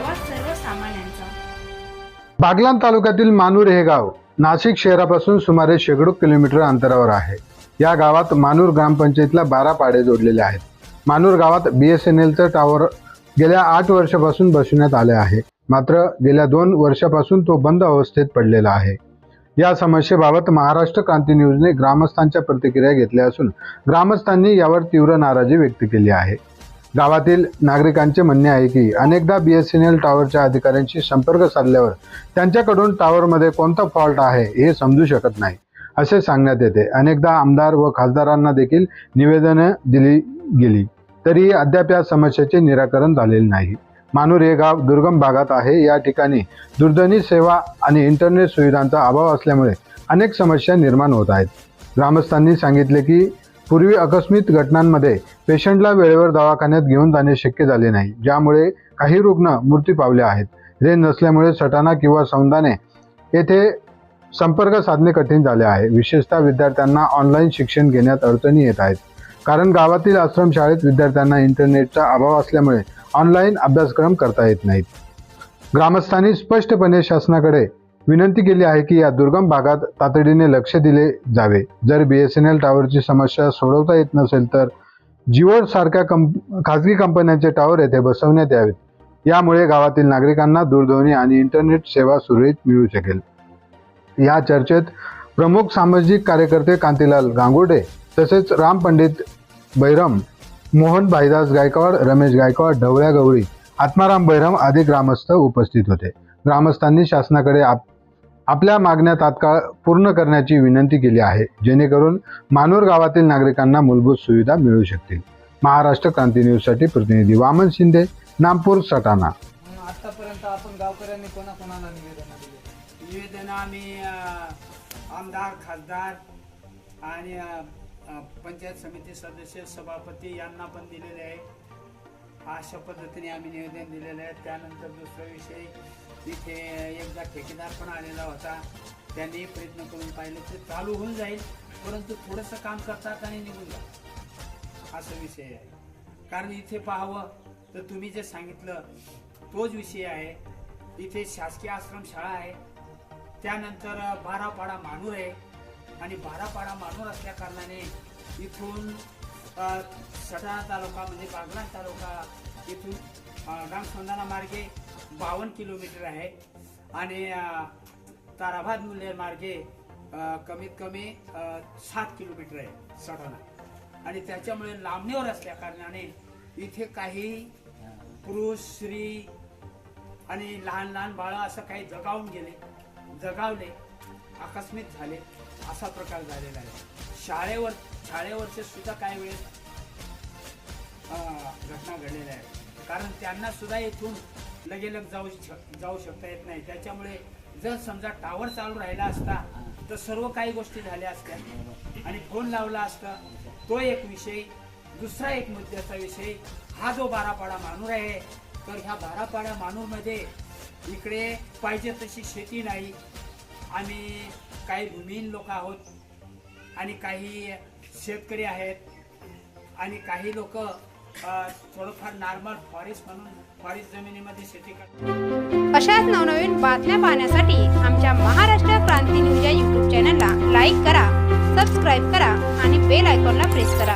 आवाज सर्वसामान्यांचा. बागलाण तालुक्यातील मानूर हे गाव नाशिक शहरापासून सुमारे शेकडो किलोमीटर अंतरावर आहे. या गावात मानूर ग्रामपंचायतीला बारा पाडे जोडलेले आहेत. मानूर गावात बी एस एन एलचं टावर गेल्या आठ वर्षापासून बसवण्यात आले आहे. मात्र गेल्या दोन वर्षापासून तो बंद अवस्थेत पडलेला आहे. या समस्येबाबत महाराष्ट्र क्रांती न्यूजने ग्रामस्थांच्या प्रतिक्रिया घेतल्या असून ग्रामस्थांनी यावर तीव्र नाराजी व्यक्त केली आहे. गावातील नागरिकांचे म्हणणे आहे की अनेकदा बी एस एन एल टॉवरच्या अधिकाऱ्यांशी संपर्क साधल्यावर त्यांच्याकडून टॉवरमध्ये कोणता फॉल्ट आहे हे समजू शकत नाही असे सांगण्यात येते. अनेकदा आमदार व खासदारांना देखील निवेदनं दिली गेली तरीही अद्याप या समस्येचे निराकरण झालेले नाही. मानूर हे गाव दुर्गम भागात आहे. या ठिकाणी दूरध्वनी सेवा आणि इंटरनेट सुविधांचा अभाव असल्यामुळे अनेक समस्या निर्माण होत आहेत. ग्रामस्थांनी सांगितले की पूर्वी आकस्मिक घटनांमध्ये पेशंटला वेळेवर दवाखान्यात घेऊन जाणे शक्य झाले नाही ज्यामुळे काही रुग्ण मृत्यू पावले आहेत. रेंज नसल्यामुळे सटाणा किंवा सौंदाने येथे संपर्क साधणे कठीण झाले आहे. विशेषतः विद्यार्थ्यांना ऑनलाईन शिक्षण घेण्यात अडचणी येत आहेत. कारण गावातील आश्रमशाळेत विद्यार्थ्यांना इंटरनेटचा अभाव असल्यामुळे ऑनलाईन अभ्यासक्रम करता येत नाहीत. ग्रामस्थांनी स्पष्टपणे शासनाकडे विनंती केली आहे की या दुर्गम भागात तातडीने लक्ष दिले जावे. जर बी एस एन एल टॉवरची समस्या सोडवता येत नसेल तर जिओ सारख्या कंप खाजगी कंपन्यांचे टॉवर येथे बसवण्यात यावेत. यामुळे गावातील नागरिकांना दूरध्वनी आणि इंटरनेट सेवा सुरळीत मिळू शकेल. या चर्चेत प्रमुख सामाजिक कार्यकर्ते कांतीलाल गांगुडे तसेच राम पंडित बैरम मोहन भाईदास गायकवाड रमेश गायकवाड ढवळ्या गवळी आत्माराम बैरम आदी ग्रामस्थ उपस्थित होते. ग्रामस्थांनी शासनाकडे आप आपल्या मागण्या तात्काळ पूर्ण करण्याची विनंती केली आहे. जेणेकरून मानूर गावातील नागरिकांना मूलभूत सुविधा मिळू शकतील. महाराष्ट्र क्रांती न्यूजसाठी प्रतिनिधी वामन शिंदे नामपूर सटाणा. आतापर्यंत आपण गावकऱ्यांनी कोणाकोणाला निवेदन दिले? निवेदन आम्ही आमदार खासदार आणि पंचायत समिती सदस्य सभापती यांना पण दिलेले आहे अशा पद्धतीने आम्ही निवेदन दिलेलं आहे त्यानंतर दुसरा विषय तिथे एकदा ठेकेदार पण आलेला होता. त्यांनी प्रयत्न करून पाहिले ते चालू होऊन जाईल परंतु थोडंसं काम करतात आणि निघून जातात. असा विषय आहे. कारण इथे पाहावं तर तुम्ही जे सांगितलं तोच विषय आहे. इथे शासकीय आश्रमशाळा आहे. त्यानंतर बारापाडा मानूर आहे. आणि बारापाडा मानूर असल्या कारणाने इथून सटाणा तालुका म्हणजे बागलाण तालुका इथून अ, मार्गे बावन्न किलोमीटर आहे. आणि ताराभाद ताराबाद मार्गे कमीत कमी सात किलोमीटर आहे सटाणा आणि त्याच्यामुळे लांबणीवर असल्या कारणाने इथे काही पुरुष स्त्री आणि लहान लहान बाळं असं काही जगावून गेले जगावले आकस्मिक झाले असा प्रकार झालेला आहे. शाळेवर शाळेवरचे सुद्धा काही वेळेस घटना घडलेल्या आहेत. कारण त्यांना सुद्धा इथून लगेलग जाऊ जाऊ शकता येत नाही. त्याच्यामुळे जर समजा टावर चालू राहिला असता तर सर्व काही गोष्टी झाल्या असत्या. आणि फोन लावला असता तो एक विषय. दुसरा एक मुद्द्याचा विषय. हा जो बारापाडा मानूर आहे तर ह्या बारापाडा मानूरमध्ये इकडे पाहिजे तशी शेती नाही. आम्ही काही भूमिहीन लोक आहोत आणि काही शेतकरी आहेत आणि काही लोक थोडंफार नॉर्मल फॉरेस्ट म्हणून फॉरेस्ट जमिनीमध्ये शेती अशाच नवनवीन बातम्या पाहण्यासाठी आमच्या महाराष्ट्र क्रांती न्यूज या यूट्यूब चॅनलला लाईक करा सबस्क्राईब करा आणि बेल आयकॉनला प्रेस करा.